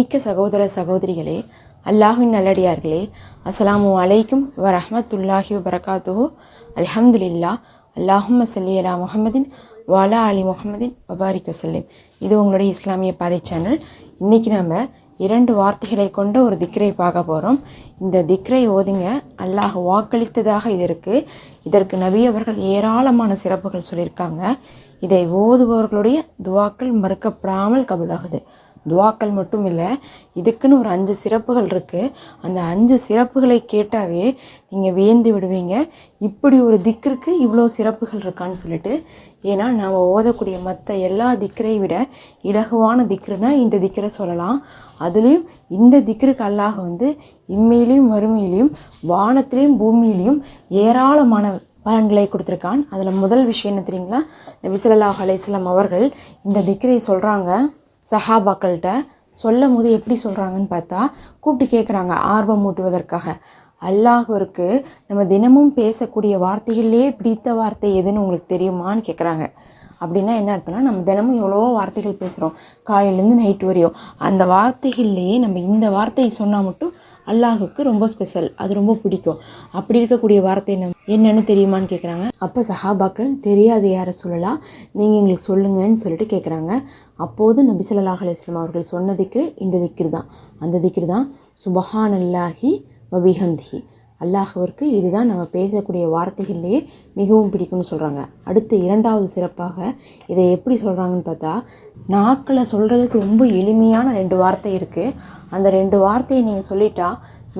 மிக்க சகோதர சகோதரிகளே அல்லாஹின் நல்லடியார்களே அஸ்ஸலாமு அலைக்கும் வ ரஹ்மத்துல்லாஹி வ பரகாத்துஹு அல்ஹம்துலில்லா சல்லி அலா முகமதின் வாலா அலி முகமதின் வபாரிக் வசல்லிம் இது உங்களுடைய இஸ்லாமிய பாதை சேனல். இன்றைக்கி நம்ம இரண்டு வார்த்தைகளை கொண்ட ஒரு திக்ரை பார்க்க போகிறோம் இந்த திக்ரை ஓதுங்க அல்லாஹ் வாக்களித்ததாக இது இருக்குது இதற்கு நபி அவர்கள் ஏராளமான சிறப்புகள் சொல்லியிருக்காங்க. இதை ஓதுபவர்களுடைய துவாக்கள் மறுக்கப்படாமல் கபுலாகுது. துவாக்கள் மட்டும் இல்லை இதுக்குன்னு ஒரு அஞ்சு சிறப்புகள் இருக்குது அந்த அஞ்சு சிறப்புகளை கேட்டாவே நீங்கள் வியந்து விடுவீங்க. இப்படி ஒரு திக்கிற்கு இவ்வளோ சிறப்புகள் இருக்கான்னு சொல்லிட்டு ஏன்னா நாம் ஓதக்கூடிய மற்ற எல்லா திக்கரை விட இலகுவான திக்ருனா இந்த திக்கரை சொல்லலாம். அதுலேயும் இந்த திக்ருக்கு அல்லாஹ் வந்து இம்மையிலையும் மறுமையிலையும் வானத்திலையும் பூமியிலையும் ஏராளமான பலன்களை கொடுத்துருக்கான். அதில் முதல் விஷயம் என்ன தெரியுங்களா? நபிசல்லாஹ் ஸல்லல்லாஹு அவர்கள் இந்த திக்ரை சொல்கிறாங்க சஹாபாக்கள்கிட்ட சொல்லும் போது எப்படி சொல்கிறாங்கன்னு பார்த்தா கூப்பிட்டு கேட்குறாங்க ஆர்வம் மூட்டுவதற்காக அல்லாஹருக்கு நம்ம தினமும் பேசக்கூடிய வார்த்தைகளிலே பிடித்த வார்த்தை எதுன்னு உங்களுக்கு தெரியுமான்னு கேட்குறாங்க அப்படின்னா என்ன அர்த்தம்னா நம்ம தினமும் எவ்வளோ வார்த்தைகள் பேசுகிறோம் காலையிலேருந்து நைட்டு வரையும். அந்த வார்த்தைகள்லேயே நம்ம இந்த வார்த்தையை சொன்னால் மட்டும் அல்லாஹுக்கு ரொம்ப ஸ்பெஷல் அது ரொம்ப பிடிக்கும். அப்படி இருக்கக்கூடிய வார்த்தை என்ன என்னன்னு தெரியுமான்னு கேட்குறாங்க அப்போ சஹாபாக்கள் தெரியாது யாரை சொல்லலாம் நீங்கள் எங்களுக்கு சொல்லுங்கன்னு சொல்லிட்டு கேட்குறாங்க அப்போது நபி ஸல்லல்லாஹு அவர்கள் சொன்ன திக்ரு இந்த திக்ரு தான். அந்த திக்ரு தான் சுபஹான் அல்லாஹி வபிஹம்திஹி அல்லாஹுவிற்கு இதுதான் நம்ம பேசக்கூடிய வார்த்தைகள்லேயே மிகவும் பிடிக்கும்னு சொல்கிறாங்க அடுத்து இரண்டாவது சிறப்பாக இதை எப்படி சொல்கிறாங்கன்னு பார்த்தா நாக்கில் சொல்கிறதுக்கு ரொம்ப எளிமையான ரெண்டு வார்த்தை இருக்குது அந்த ரெண்டு வார்த்தையை நீங்கள் சொல்லிட்டா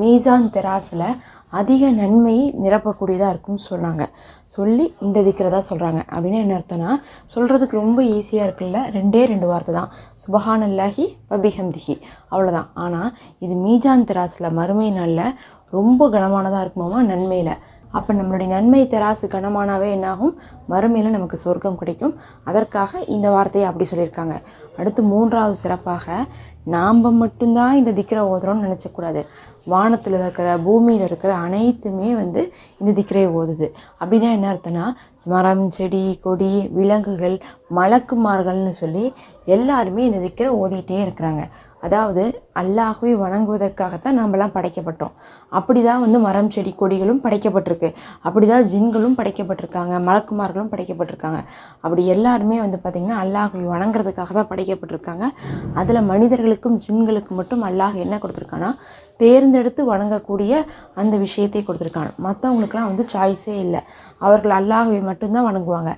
மீசான் தெராஸில் அதிக நன்மையை நிரப்பக்கூடியதாக இருக்கும்னு சொன்னாங்க. சொல்லி இந்த திக்கிறதா சொல்கிறாங்க அப்படின்னா என்ன அர்த்தம்னா சொல்கிறதுக்கு ரொம்ப ஈஸியாக இருக்குல்ல ரெண்டே ரெண்டு வார்த்தை தான். சுபஹானல்லாஹி பபிஹம்திஹி அவ்வளோதான் ஆனால் இது மீஜான் தெராஸில் மறுமை நாளில் ரொம்ப கனமானதாக இருக்குமாமா நன்மையில். அப்போ நம்மளுடைய நன்மை தெராசு கனமானாவே என்னாகும்? மறுமையில் நமக்கு சொர்க்கம் கிடைக்கும். அதற்காக இந்த வார்த்தையை அப்படி சொல்லியிருக்காங்க. அடுத்து மூன்றாவது சிறப்பாக நாம் மட்டும்தான் இந்த திக்கரை ஓதுறோம்னு நினச்சக்கூடாது. வானத்தில் இருக்கிற பூமியில் இருக்கிற அனைத்துமே வந்து இந்த திக்கரை ஓதுது. அப்படின்னா என்ன அர்த்தம்னா மரம் செடி கொடி விலங்குகள் மலக்குமார்கள்னு சொல்லி எல்லாருமே இந்த திக்கரை ஓதிக்கிட்டே இருக்கிறாங்க. அதாவது அல்லாஹுவை வணங்குவதற்காகத்தான் நாமெல்லாம் படைக்கப்பட்டோம். அப்படி தான் வந்து மரம் செடி கொடிகளும் படைக்கப்பட்டிருக்கு. அப்படி தான் ஜின்களும் படைக்கப்பட்டிருக்காங்க மலக்குமார்களும் படைக்கப்பட்டிருக்காங்க. அப்படி எல்லாருமே வந்து பார்த்திங்கன்னா அல்லாஹுவை வணங்குறதுக்காக தான் படைக்கப்பட்டிருக்காங்க. அதில் மனிதர்களுக்கும் ஜின்களுக்கும் மட்டும் அல்லாஹ் என்ன கொடுத்துருக்கான்னா தேர்ந்தெடுத்து வணங்கக்கூடிய அந்த விஷயத்தை கொடுத்துருக்காங்க. மற்றவங்களுக்குலாம் வந்து சாய்ஸே இல்லை. அவர்கள் அல்லாஹுவை மட்டும்தான் வணங்குவாங்க.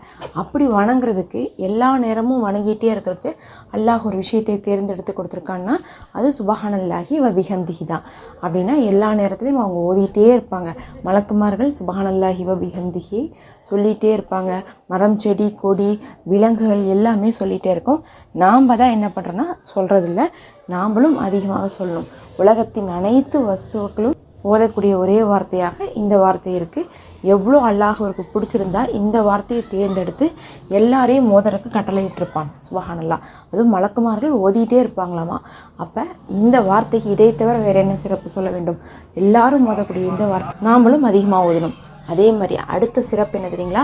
அப்படி வணங்குறதுக்கு எல்லா நேரமும் வணங்கிட்டே இருக்கிறதுக்கு அல்லாஹ் ஒரு விஷயத்தை தேர்ந்தெடுத்து கொடுத்துருக்கான்னா அது சுபஹானல்லாஹி வ பிஹம்திஹி தான். அப்படின்னா எல்லா நேரத்துலையும் அவங்க ஓதிட்டே இருப்பாங்க. மலக்குமார்கள் சுபஹானல்லாஹி வ பிஹம்திஹி சொல்லிகிட்டே இருப்பாங்க. மரம் செடி கொடி விலங்குகள் எல்லாமே சொல்லிகிட்டே இருக்கும். நாம் தான் என்ன பண்ணுறோன்னா சொல்கிறதில்ல நாம்ளும் அதிகமாக சொல்லணும். உலகத்தின் அனைத்து வஸ்துக்களும் ஓதக்கூடிய ஒரே வார்த்தையாக இந்த வார்த்தை இருக்குது எவ்வளோ அல்லாஹருக்கு பிடிச்சிருந்தா இந்த வார்த்தையை தேர்ந்தெடுத்து எல்லாரையும் மோதறக்கு கட்டளையிட்டிருப்பான். சுபஹானல்லா. அதுவும் மலக்குமார்கள் ஓதிட்டே இருப்பாங்களாமா? அப்போ இந்த வார்த்தைக்கு இதை தவிர வேறு என்ன சிறப்பு சொல்ல வேண்டும்? எல்லாரும் மோதக்கூடிய இந்த வார்த்தை நாமளும் அதிகமாக ஓதணும். அதே மாதிரி அடுத்த சிறப்பு என்ன தெரியுங்களா?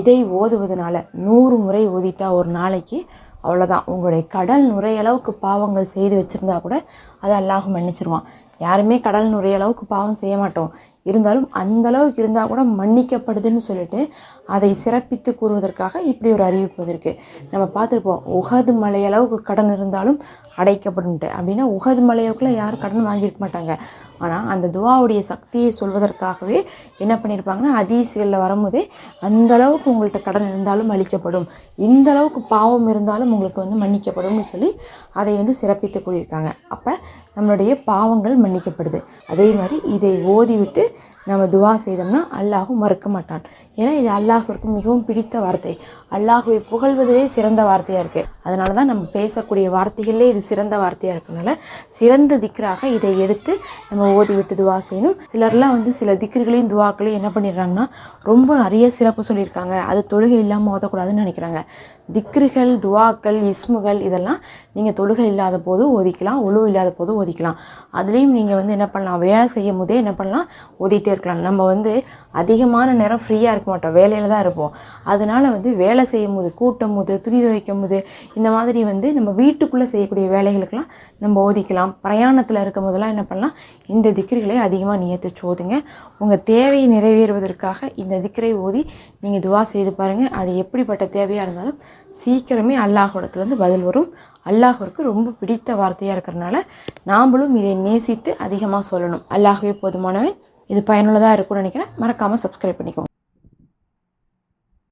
இதை ஓதுவதனால நூறு முறை ஓதிட்டா ஒரு நாளைக்கு அவ்வளோதான் உங்களுடைய கடல் நுரையளவுக்கு பாவங்கள் செய்து வச்சுருந்தா கூட அதை அல்லாஹ் மன்னிச்சிருவான். யாருமே கடல் நுரையளவுக்கு பாவம் செய்ய மாட்டோம். இருந்தாலும் அந்த அளவுக்கு இருந்தால் கூட மன்னிக்கப்படுதுன்னு சொல்லிட்டு அதை சிறப்பித்து கூறுவதற்காக இப்படி ஒரு அறிவிப்பு இருக்குது நம்ம பார்த்துருப்போம் உகது மலையளவுக்கு கடன் இருந்தாலும் அடைக்கப்படும்ட்டு அப்படின்னா உகது மலையவுக்குள்ள யாரும் கடன் வாங்கியிருக்க மாட்டாங்க. ஆனால் அந்த துவாவுடைய சக்தியை சொல்வதற்காகவே என்ன பண்ணியிருப்பாங்கன்னா அதீசிகளில் வரும்போதே அந்த அளவுக்கு உங்கள்கிட்ட கடன் இருந்தாலும் அளிக்கப்படும். இந்த அளவுக்கு பாவம் இருந்தாலும் உங்களுக்கு வந்து மன்னிக்கப்படும்னு சொல்லி அதை வந்து சிறப்பித்து கூறியிருக்காங்க. அப்போ நம்மளுடைய பாவங்கள் மன்னிக்கப்படுது. அதே மாதிரி இதை ஓதிவிட்டு நம்ம துவா செய்தோம்னா அல்லாஹும் மறுக்க மாட்டான். ஏன்னா இது அல்லாஹுவிற்கு மிகவும் பிடித்த வார்த்தை. அல்லாஹுவை புகழ்வதே சிறந்த வார்த்தையாக இருக்குது அதனால தான் நம்ம பேசக்கூடிய வார்த்தைகளிலே இது சிறந்த வார்த்தையாக இருக்கனால சிறந்த திக்ராக இதை எடுத்து நம்ம ஓதி விட்டு துவா செய்யணும். சிலர்லாம் வந்து சில திக்ருகளையும் துவாக்களையும் என்ன பண்ணிடுறாங்கன்னா ரொம்ப நிறைய சிறப்பு சொல்லியிருக்காங்க. அது தொழுகை இல்லாமல் ஓதக்கூடாதுன்னு நினைக்கிறாங்க. திக்ருகள் துவாக்கள் இஸ்முகள் இதெல்லாம் நீங்கள் தொழுகை இல்லாத போது ஒதிக்கலாம் ஒழு இல்லாத போது ஒதிக்கலாம். அதுலேயும் நீங்கள் வந்து என்ன பண்ணலாம்? வேலை செய்யும் போதே என்ன பண்ணலாம்? ஓதிட்டே இருக்கலாம். நம்ம வந்து அதிகமான நேரம் ஃப்ரீயாக இருக்க மாட்டோம். வேலையில் தான் இருப்போம். அதனால் வந்து வேலை செய்யும் போது கூட்டும் போது துணி துவைக்கும் போது இந்த மாதிரி வந்து நம்ம வீட்டுக்குள்ளே செய்யக்கூடிய வேலைகளுக்கெல்லாம் நம்ம ஓதிக்கலாம் பிரயாணத்தில் இருக்கும் போதெல்லாம் என்ன பண்ணலாம்? இந்த திக்ருகளை அதிகமாக நியத்து ஓதுங்க உங்கள் தேவையை நிறைவேறுவதற்காக இந்த திக்ரை ஓதி நீங்கள் துவா செய்து பாருங்கள் அது எப்படிப்பட்ட தேவையாக இருந்தாலும் சீக்கிரமே அல்லாஹோடத்துலேருந்து பதில் வரும். அல்லாஹருக்கு ரொம்ப பிடித்த வார்த்தையாக இருக்கிறனால நாமளும் இதை நேசித்து அதிகமாக சொல்லணும். அல்லாஹவே போதுமானவன். இது பயனுள்ளதாக இருக்கும்னு நினைக்கிறேன். மறக்காமல் சப்ஸ்கிரைப் பண்ணிக்கோங்க.